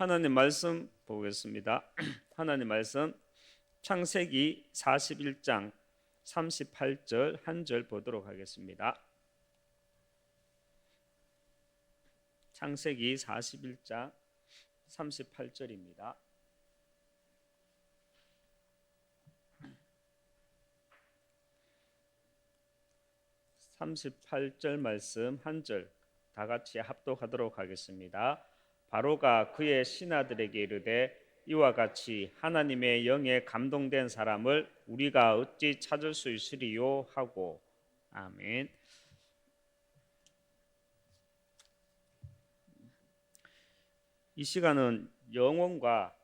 하나님 말씀 보겠습니다. 하나님 말씀 창세기 41장 38절 한 절 보도록 하겠습니다. 창세기 41장 38절입니다. 38절 말씀 한 절 다 같이 합독하도록 하겠습니다. 바로가 그의 신하들에게 이르되 이와 같이 하나님의 영에 감동된 사람을 우리가 어찌 찾을 수 있으리요 하고 아멘. 이 시간은 영혼과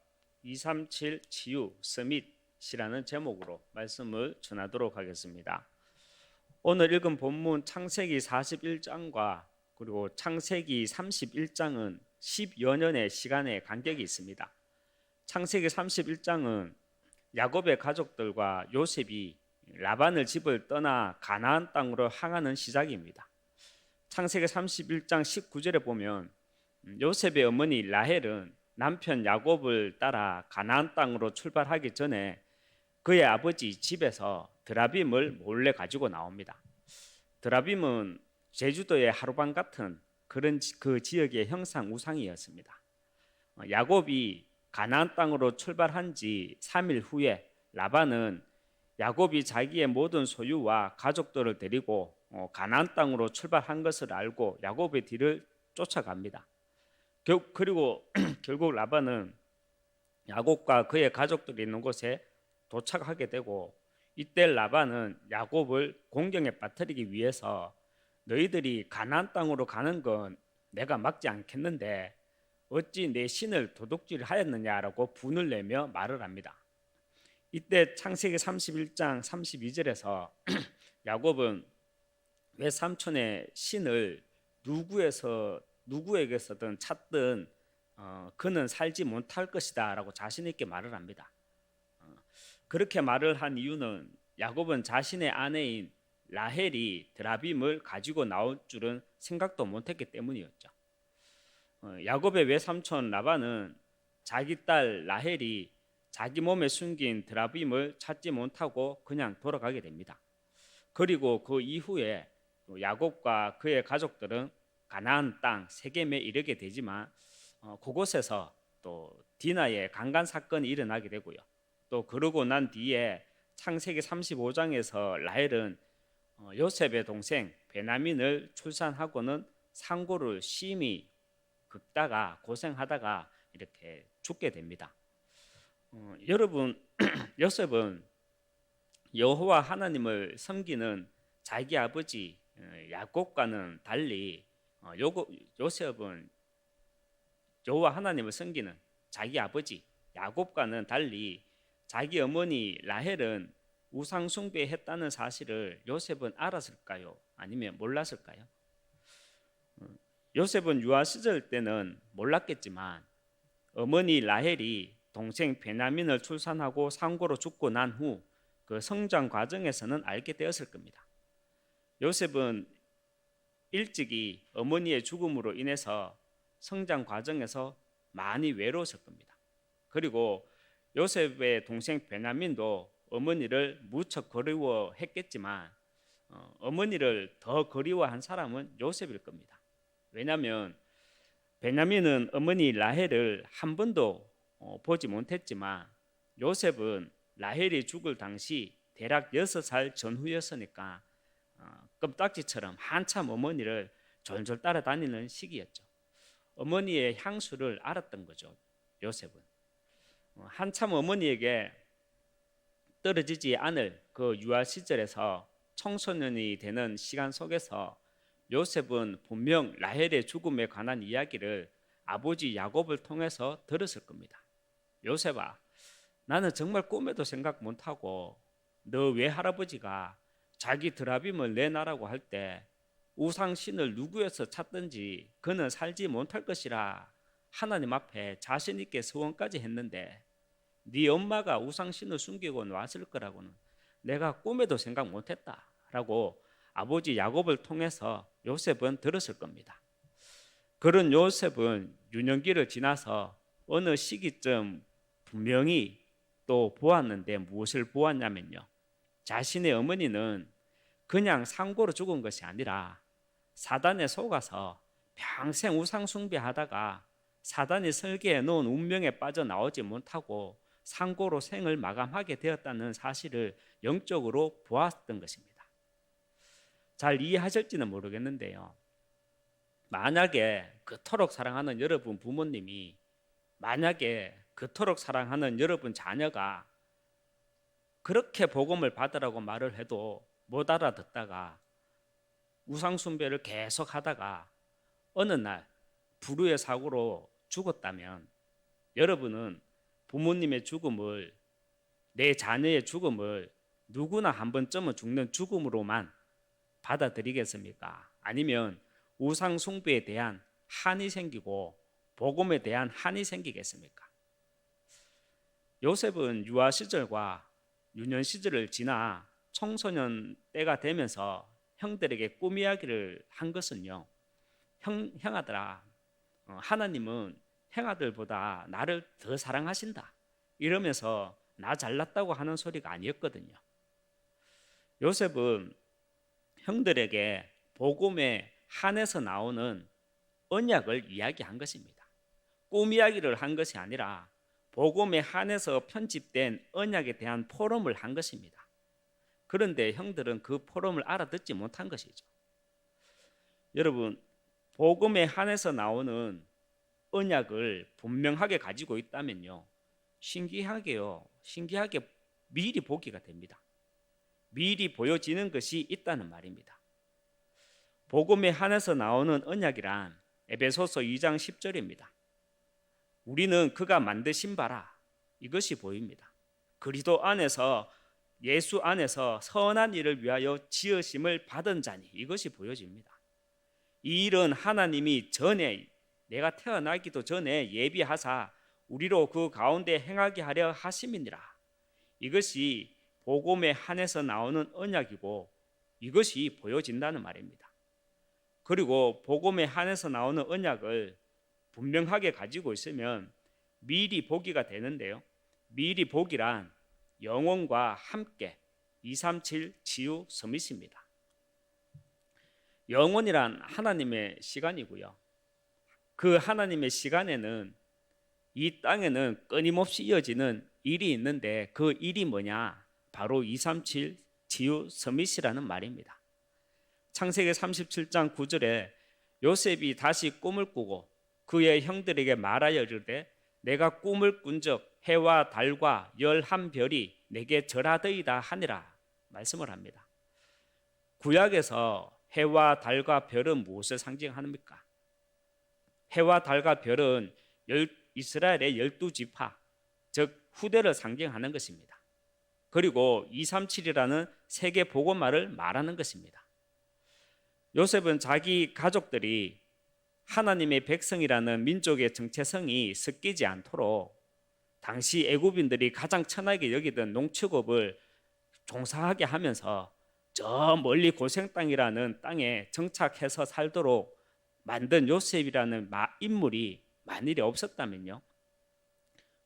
237 치유 서밋이라는 제목으로 말씀을 전하도록 하겠습니다. 오늘 읽은 본문 창세기 41장과 그리고 창세기 31장은 10여 년의 시간의 간격이 있습니다. 창세기 31장은 야곱의 가족들과 요셉이 라반을 집을 떠나 가나안 땅으로 향하는 시작입니다. 창세기 31장 19절에 보면 요셉의 어머니 라헬은 남편 야곱을 따라 가나안 땅으로 출발하기 전에 그의 아버지 집에서 드라빔을 몰래 가지고 나옵니다. 드라빔은 제주도의 하루방 같은 그런 그 지역의 형상 우상이었습니다. 어, 야곱이 가나안 땅으로 출발한 지 3일 후에 라반은 야곱이 자기의 모든 소유와 가족들을 데리고 어, 가나안 땅으로 출발한 것을 알고 야곱의 뒤를 쫓아갑니다. 그리고 결국 라반은 야곱과 그의 가족들이 있는 곳에 도착하게 되고 이때 라반은 야곱을 공경에 빠뜨리기 위해서 너희들이 가나안 땅으로 가는 건 내가 막지 않겠는데 어찌 내 신을 도둑질하였느냐라고 분을 내며 말을 합니다. 이때 창세기 31장 32절에서 야곱은 왜 삼촌의 신을 누구에서 누구에게서든 찾든 어, 그는 살지 못할 것이다라고 자신 있게 말을 합니다. 어, 그렇게 말을 한 이유는 야곱은 자신의 아내인 라헬이 드라빔을 가지고 나올 줄은 생각도 못했기 때문이었죠. 어, 야곱의 외삼촌 라반은 자기 딸 라헬이 자기 몸에 숨긴 드라빔을 찾지 못하고 그냥 돌아가게 됩니다. 그리고 그 이후에 야곱과 그의 가족들은 가나안 땅 세겜에 이르게 되지만 어, 그곳에서 또 디나의 강간 사건이 일어나게 되고요. 또 그러고 난 뒤에 창세기 35장에서 라헬은 어, 요셉의 동생 베나민을 출산하고는 상고를 심히 긁다가 고생하다가 이렇게 죽게 됩니다. 어, 여러분 요셉은 여호와 하나님을 섬기는 자기 아버지 어, 야곱과는 달리 어, 요, 요셉은 여호와 하나님을 섬기는 자기 아버지 야곱과는 달리 자기 어머니 라헬은 우상 숭배했다는 사실을 요셉은 알았을까요? 아니면 몰랐을까요? 어, 요셉은 유아 시절 때는 몰랐겠지만 어머니 라헬이 동생 베냐민을 출산하고 상고로 죽고 난 후 그 성장 과정에서는 알게 되었을 겁니다. 요셉은 일찍이 어머니의 죽음으로 인해서 성장 과정에서 많이 외로웠을 겁니다. 그리고 요셉의 동생 베냐민도 어머니를 무척 그리워했겠지만 어, 머니를 더 그리워한 사람은 요셉일 겁니다. 왜냐하면 베냐민은 어머니 라헬을 한 번도 어, 보지 못했지만 요셉은 라헬이 죽을 당시 대략 6살 전후였으니까 어, 껌딱지처럼 한참 어머니를 졸졸 따라다니는 시기였죠. 어머니의 향수를 알았던 거죠. 요셉은 어, 한참 어머니에게 떨어지지 않을 그 유아 시절에서 청소년이 되는 시간 속에서 요셉은 분명 라헬의 죽음에 관한 이야기를 아버지 야곱을 통해서 들었을 겁니다. 요셉아, 나는 정말 꿈에도 생각 못하고 너 외할아버지가 자기 드라빔을 내놔라고 할 때 우상신을 누구에서 찾든지 그는 살지 못할 것이라 하나님 앞에 자신 있게 소원까지 했는데 네 엄마가 우상신을 숨기고 왔을 거라고는 내가 꿈에도 생각 못했다라고 아버지 야곱을 통해서 요셉은 들었을 겁니다. 그런 요셉은 유년기를 지나서 어느 시기쯤 분명히 또 보았는데 무엇을 보았냐면요. 자신의 어머니는 그냥 상고로 죽은 것이 아니라 사단에 속아서 평생 우상 숭배하다가 사단이 설계해 놓은 운명에 빠져 나오지 못하고 상고로 생을 마감하게 되었다는 사실을 영적으로 보았던 것입니다. 잘 이해하실지는 모르겠는데요. 만약에 그토록 사랑하는 여러분 부모님이 만약에 그토록 사랑하는 여러분 자녀가 그렇게 복음을 받으라고 말을 해도 못 알아듣다가 우상 숭배를 계속 하다가 어느 날 불후의 사고로 죽었다면 여러분은 부모님의 죽음을 내 자녀의 죽음을 누구나 한 번쯤은 죽는 죽음으로만 받아들이겠습니까? 아니면 우상 숭배에 대한 한이 생기고 복음에 대한 한이 생기겠습니까? 요셉은 유아 시절과 유년 시절을 지나 청소년 때가 되면서 형들에게 꿈 이야기를 한 것은요. 형, 형아들아, 어, 하나님은 형아들보다 나를 더 사랑하신다. 이러면서 나 잘났다고 하는 소리가 아니었거든요. 요셉은 형들에게 복음에 한해서 나오는 언약을 이야기한 것입니다. 꿈 이야기를 한 것이 아니라 복음에 한해서 편집된 언약에 대한 포럼을 한 것입니다. 그런데 형들은 그 포럼을 알아듣지 못한 것이죠. 여러분, 복음에 한해서 나오는 언약을 분명하게 가지고 있다면요. 신기하게요. 신기하게 미리 보기가 됩니다. 미리 보여지는 것이 있다는 말입니다. 복음에 한해서 나오는 언약이란 에베소서 2장 10절입니다. 우리는 그가 만드신 바라 이것이 보입니다. 그리스도 안에서 예수 안에서 선한 일을 위하여 지으심을 받은 자니 이것이 보여집니다. 이 일은 하나님이 전에 내가 태어나기도 전에 예비하사 우리로 그 가운데 행하게 하려 하심이니라. 이것이 복음에 한해서 나오는 언약이고 이것이 보여진다는 말입니다. 그리고 복음에 한해서 나오는 언약을 분명하게 가지고 있으면 미리 보기가 되는데요. 미리 보기란 영혼과 함께 237 치유 서밋입니다. 영혼이란 하나님의 시간이고요. 그 하나님의 시간에는 이 땅에는 끊임없이 이어지는 일이 있는데 그 일이 뭐냐? 바로 237 치유 서밋이라는 말입니다. 창세기 37장 9절에 요셉이 다시 꿈을 꾸고 그의 형들에게 말하여 이르되 내가 꿈을 꾼적 해와 달과 열한 별이 내게 절하더이다 하니라 말씀을 합니다. 구약에서 해와 달과 별은 무엇을 상징합니까? 해와 달과 별은 이스라엘의 열두 지파, 즉 후대를 상징하는 것입니다. 그리고 237이라는 세계 복음화를 말하는 것입니다. 요셉은 자기 가족들이 하나님의 백성이라는 민족의 정체성이 섞이지 않도록 당시 애굽인들이 가장 천하게 여기던 농축업을 종사하게 하면서 저 멀리 고생 땅이라는 땅에 정착해서 살도록 만든 요셉이라는 인물이 만일에 없었다면요.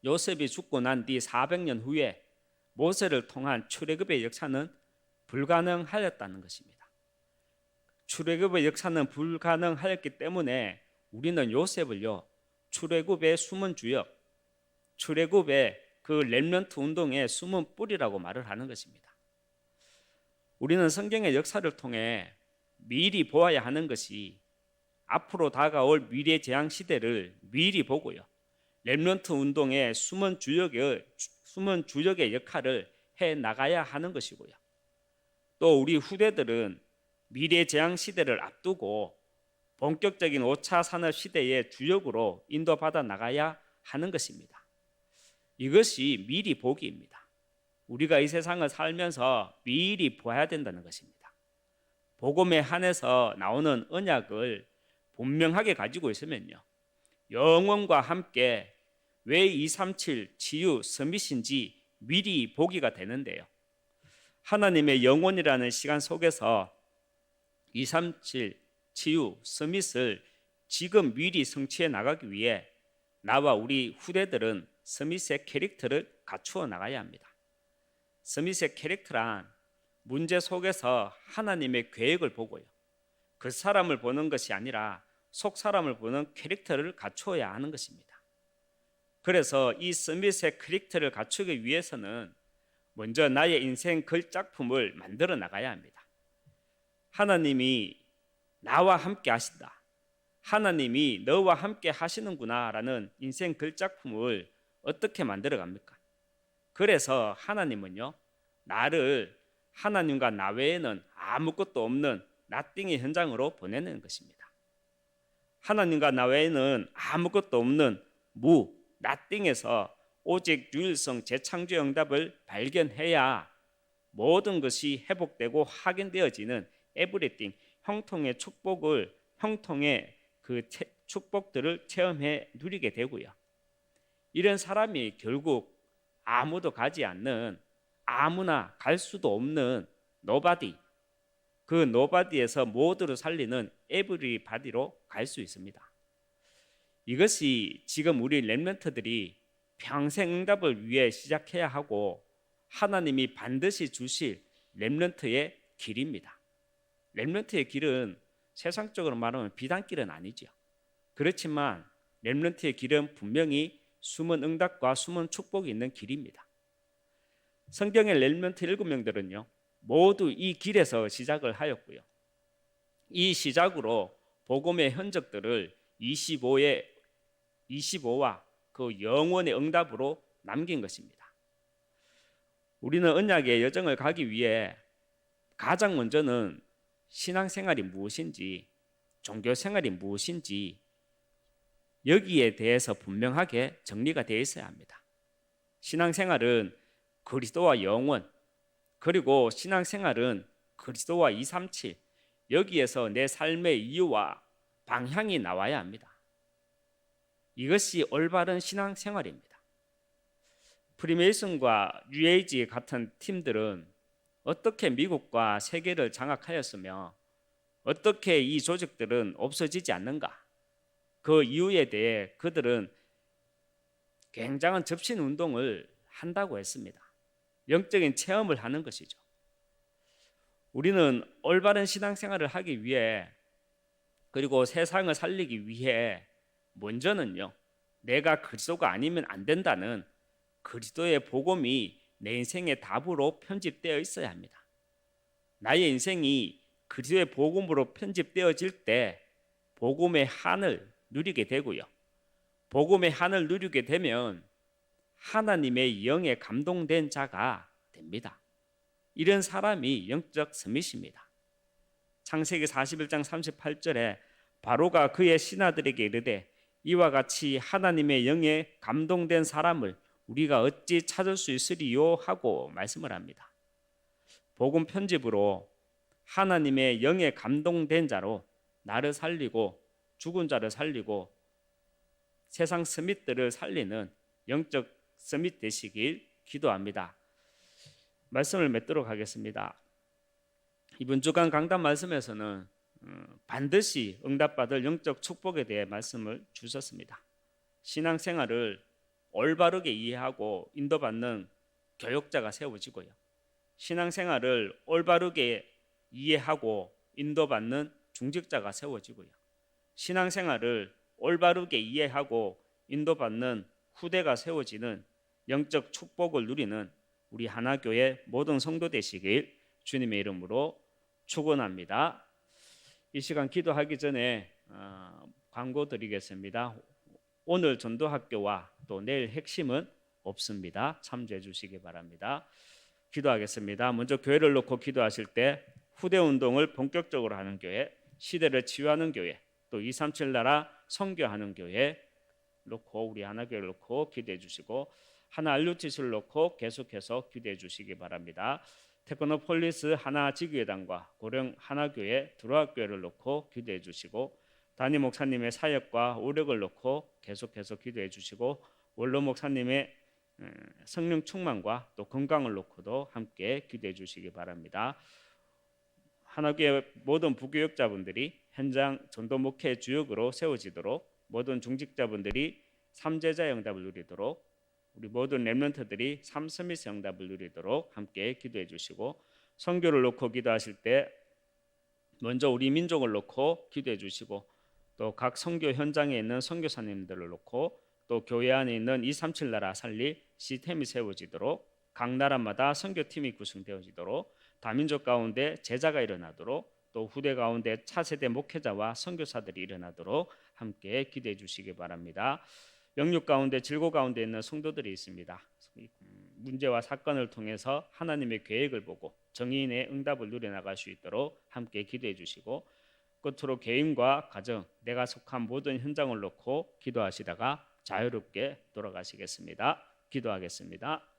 요셉이 죽고 난 뒤 400년 후에 모세를 통한 출애굽의 역사는 불가능하였다는 것입니다. 출애굽의 역사는 불가능하였기 때문에 우리는 요셉을요 출애굽의 숨은 주역, 출애굽의 그 렘넌트 운동의 숨은 뿌리라고 말을 하는 것입니다. 우리는 성경의 역사를 통해 미리 보아야 하는 것이 앞으로 다가올 미래 재앙 시대를 미리 보고요. 렘넌트 운동의 숨은 주역의 숨은 주역의 역할을 해 나가야 하는 것이고요. 또 우리 후대들은 미래 재앙 시대를 앞두고 본격적인 5차 산업 시대의 주역으로 인도받아 나가야 하는 것입니다. 이것이 미리 보기입니다. 우리가 이 세상을 살면서 미리 보아야 된다는 것입니다. 복음에 한해서 나오는 언약을 분명하게 가지고 있으면요. 영원과 함께 왜 237 치유 서밋인지 미리 보기가 되는데요. 하나님의 영혼이라는 시간 속에서 237 치유 서밋을 지금 미리 성취해 나가기 위해 나와 우리 후대들은 스미스의 캐릭터를 갖추어 나가야 합니다. 스미스의 캐릭터란 문제 속에서 하나님의 계획을 보고요. 그 사람을 보는 것이 아니라 속 사람을 보는 캐릭터를 갖추어야 하는 것입니다. 그래서 이 스미스의 캐릭터를 갖추기 위해서는 먼저 나의 인생 글작품을 만들어 나가야 합니다. 하나님이 나와 함께 하신다. 하나님이 너와 함께 하시는구나라는 인생 글작품을 어떻게 만들어 갑니까? 그래서 하나님은요, 나를 하나님과 나 외에는 아무것도 없는 나띵의 현장으로 보내는 것입니다. 하나님과 나 외에는 아무것도 없는 무, 나띵에서 오직 유일성 재창조 응답을 발견해야 모든 것이 회복되고 확인되어지는 에브리띵 형통의 축복을 형통의 그 체- 축복들을 체험해 누리게 되고요. 이런 사람이 결국 아무도 가지 않는 아무나 갈 수도 없는 노바디 그 노바디에서 모두를 살리는 에브리 바디로 갈 수 있습니다. 이것이 지금 우리 렘넌트들이 평생 응답을 위해 시작해야 하고 하나님이 반드시 주실 렘넌트의 길입니다. 렘넌트의 길은 세상적으로 말하면 비단길은 아니죠. 그렇지만 렘넌트의 길은 분명히 숨은 응답과 숨은 축복이 있는 길입니다. 성경의 렘넌트 일곱 명들은요 모두 이 길에서 시작을 하였고요. 이 시작으로 복음의 흔적들을 25의 25와 그 영원의 응답으로 남긴 것입니다. 우리는 언약의 여정을 가기 위해 가장 먼저는 신앙생활이 무엇인지, 종교 생활이 무엇인지 여기에 대해서 분명하게 정리가 되어 있어야 합니다. 신앙생활은 그리스도와 영원, 그리고 신앙생활은 그리스도와 237 여기에서 내 삶의 이유와 방향이 나와야 합니다. 이것이 올바른 신앙생활입니다. 프리메이슨과 뉴에이지 같은 팀들은 어떻게 미국과 세계를 장악하였으며 어떻게 이 조직들은 없어지지 않는가? 그 이유에 대해 그들은 굉장한 접신 운동을 한다고 했습니다. 영적인 체험을 하는 것이죠. 우리는 올바른 신앙생활을 하기 위해 그리고 세상을 살리기 위해 먼저는요. 내가 그리스도가 아니면 안 된다는 그리스도의 복음이 내 인생의 답으로 편집되어 있어야 합니다. 나의 인생이 그리스도의 복음으로 편집되어질 때 복음의 한을 누리게 되고요. 복음의 한을 누리게 되면 하나님의 영에 감동된 자가 됩니다. 이런 사람이 영적 스밋입니다. 창세기 41장 38절에 바로가 그의 신하들에게 이르되 이와 같이 하나님의 영에 감동된 사람을 우리가 어찌 찾을 수 있으리요 하고 말씀을 합니다. 복음 편집으로 하나님의 영에 감동된 자로 나를 살리고 죽은 자를 살리고 세상 스밋들을 살리는 영적 스밋 되시길 기도합니다. 말씀을 맺도록 하겠습니다. 이번 주간 강단 말씀에서는 음, 반드시 응답받을 영적 축복에 대해 말씀을 주셨습니다. 신앙생활을 올바르게 이해하고 인도받는 교역자가 세워지고요. 신앙생활을 올바르게 이해하고 인도받는 중직자가 세워지고요. 신앙생활을 올바르게 이해하고 인도받는 후대가 세워지는 영적 축복을 누리는 우리 하나교회 모든 성도 되시길 주님의 이름으로 축원합니다. 이 시간 기도하기 전에 어, 광고 드리겠습니다. 오늘 전도학교와 또 내일 핵심은 없습니다. 참조해 주시기 바랍니다. 기도하겠습니다. 먼저 교회를 놓고 기도하실 때 후대 운동을 본격적으로 하는 교회, 시대를 치유하는 교회, 또 237 나라 선교하는 교회 놓고 우리 하나 교회를 놓고 기도해 주시고 하나 알루티스를 놓고 계속해서 기도해 주시기 바랍니다. 테크노폴리스 하나 지교회당과 고령 하나교회 두루학교회를 놓고 기도해 주시고 담임 목사님의 사역과 오력을 놓고 계속해서 기도해 주시고 원로 목사님의 음, 성령 충만과 또 건강을 놓고도 함께 기도해 주시기 바랍니다. 하나교회 모든 부교역자분들이 현장 전도 목회 주역으로 세워지도록 모든 중직자분들이 삼제자 응답을 누리도록 우리 모든 렘넌트들이 삼스미스 응답을 누리도록 함께 기도해 주시고 선교를 놓고 기도하실 때 먼저 우리 민족을 놓고 기도해 주시고 또 각 선교 현장에 있는 선교사님들을 놓고 또 교회 안에 있는 237 나라 살릴 시스템이 세워지도록 각 나라마다 선교팀이 구성되어지도록 다민족 가운데 제자가 일어나도록 또 후대 가운데 차세대 목회자와 선교사들이 일어나도록 함께 기도해 주시기 바랍니다. 영육 가운데 질고 가운데 있는 성도들이 있습니다. 이 문제와 사건을 통해서 하나님의 계획을 보고 정의인의 응답을 누려 나갈 수 있도록 함께 기도해 주시고 끝으로 개인과 가정, 내가 속한 모든 현장을 놓고 기도하시다가 자유롭게 돌아가시겠습니다. 기도하겠습니다.